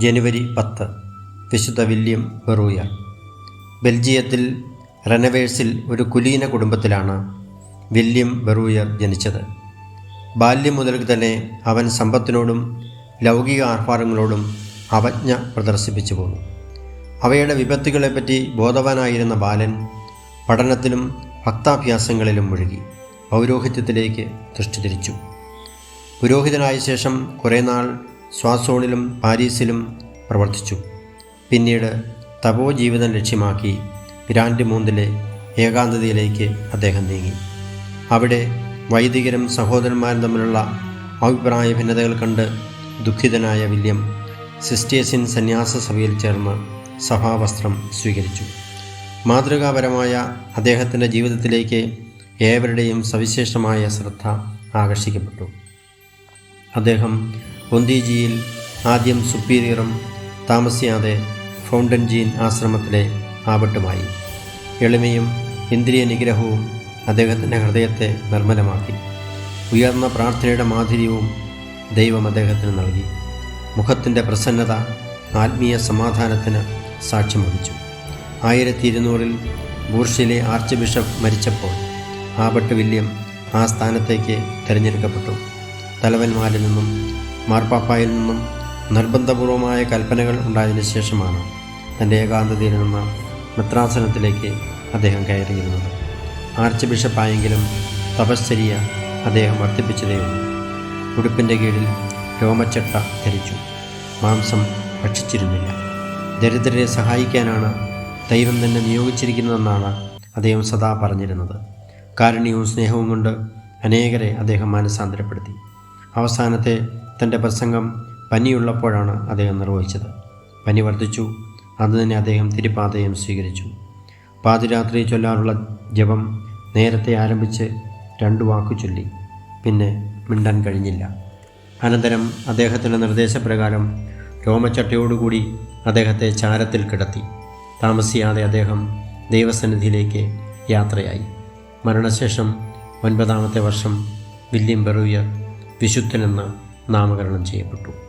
ജനുവരി പത്ത് വിശുദ്ധ വില്യം ബെറൂയർ ബെൽജിയത്തിൽ റെനവേഴ്സിൽ ഒരു കുലീന കുടുംബത്തിലാണ് വില്യം ബെറൂയർ ജനിച്ചത്. ബാല്യം മുതൽ തന്നെ അവൻ സമ്പത്തിനോടും ലൗകിക ആർഭാടങ്ങളോടും അവജ്ഞ പ്രദർശിപ്പിച്ചു പോന്നു. അവയുടെ വിപത്തുകളെപ്പറ്റി ബോധവാനായിരുന്ന ബാലൻ പഠനത്തിലും ഭക്താഭ്യാസങ്ങളിലും മുഴുകി പൗരോഹിത്യത്തിലേക്ക് ദൃഷ്ടി തിരിച്ചു. പുരോഹിതനായ ശേഷം കുറേ നാൾ സ്വാസോണിലും പാരീസിലും പ്രവർത്തിച്ചു. പിന്നീട് തപോ ജീവിതം ലക്ഷ്യമാക്കി ഗ്രാൻഡ് മൂന്നിലെ ഏകാന്തതയിലേക്ക് അദ്ദേഹം നീങ്ങി. അവിടെ വൈദികരും സഹോദരന്മാരും തമ്മിലുള്ള അഭിപ്രായ ഭിന്നതകൾ കണ്ട് ദുഃഖിതനായ വില്യം സിസ്റ്റേഴ്സിൻ സന്യാസ സഭയിൽ ചേർന്ന് സഭാവസ്ത്രം സ്വീകരിച്ചു. മാതൃകാപരമായ അദ്ദേഹത്തിന്റെ ജീവിതത്തിലേക്ക് ഏവരുടെയും സവിശേഷമായ ശ്രദ്ധ ആകർഷിക്കപ്പെട്ടു. അദ്ദേഹം പൊന്തിജിയിൽ ആദ്യം സുപ്പീരിയറും താമസിയാതെ ഫൗണ്ടൻ ജീൻ ആശ്രമത്തിലെ ആവട്ടുമായി എളിമയും ഇന്ദ്രിയ നിഗ്രഹവും അദ്ദേഹത്തിന്റെ ഹൃദയത്തെ നിർമ്മലമാക്കി. ഉയർന്ന പ്രാർത്ഥനയുടെ മാധുര്യവും ദൈവം അദ്ദേഹത്തിന് നൽകി. മുഖത്തിന്റെ പ്രസന്നത ആത്മീയ സമാധാനത്തിന് സാക്ഷ്യം വഹിച്ചു ആയിരത്തി ഇരുന്നൂറിൽ ബൂർഷിലെ ആർച്ച് ബിഷപ്പ് മരിച്ചപ്പോൾ ആബട്ട് വില്യം ആ സ്ഥാനത്തേക്ക് തിരഞ്ഞെടുക്കപ്പെട്ടു. തലവന്മാരിൽ നിന്നും മാർപ്പാപ്പായിൽ നിന്നും നിർബന്ധപൂർവമായ കൽപ്പനകൾ ഉണ്ടായതിനു ശേഷമാണ് തന്റെ ഏകാന്തതയിൽ നിന്ന് മിത്രാസനത്തിലേക്ക് അദ്ദേഹം കയറിയിരുന്നത്. ആർച്ച് ബിഷപ്പായെങ്കിലും തപശ്ചര്യ അദ്ദേഹം വർദ്ധിപ്പിച്ചതേയുള്ളൂ. ഉടുപ്പിന്റെ കീഴിൽ രോമച്ചട്ട ധരിച്ചു. മാംസം ഭക്ഷിച്ചിരുന്നില്ല. ദരിദ്രരെ സഹായിക്കാനാണ് ദൈവം തന്നെ നിയോഗിച്ചിരിക്കുന്നതെന്നാണ് അദ്ദേഹം സദാ പറഞ്ഞിരുന്നത്. കാരുണ്യവും സ്നേഹവും കൊണ്ട് അനേകരെ അദ്ദേഹം മാനസാന്തരപ്പെടുത്തി. അവസാനത്തെ തന്റെ പ്രസംഗം പനിയുള്ളപ്പോഴാണ് അദ്ദേഹം നിർവഹിച്ചത്. പനി വർദ്ധിച്ചു. അന്ന് തന്നെ അദ്ദേഹം തിരുപ്പാതയം സ്വീകരിച്ചു. പാതിരാത്രി ചൊല്ലാറുള്ള ജപം നേരത്തെ ആരംഭിച്ച് രണ്ടു വാക്കു ചൊല്ലി. പിന്നെ മിണ്ടാൻ കഴിഞ്ഞില്ല. അനന്തരം അദ്ദേഹത്തിന്റെ നിർദ്ദേശപ്രകാരം രോമച്ചട്ടയോടുകൂടി അദ്ദേഹത്തെ ചാരത്തിൽ കിടത്തി. താമസിയാതെ അദ്ദേഹം ദൈവസന്നിധിയിലേക്ക് യാത്രയായി. മരണശേഷം ഒൻപതാമത്തെ വർഷം വില്യം ബെറൂയർ വിശുദ്ധനെന്ന് നാമകരണം ചെയ്യപ്പെട്ടു.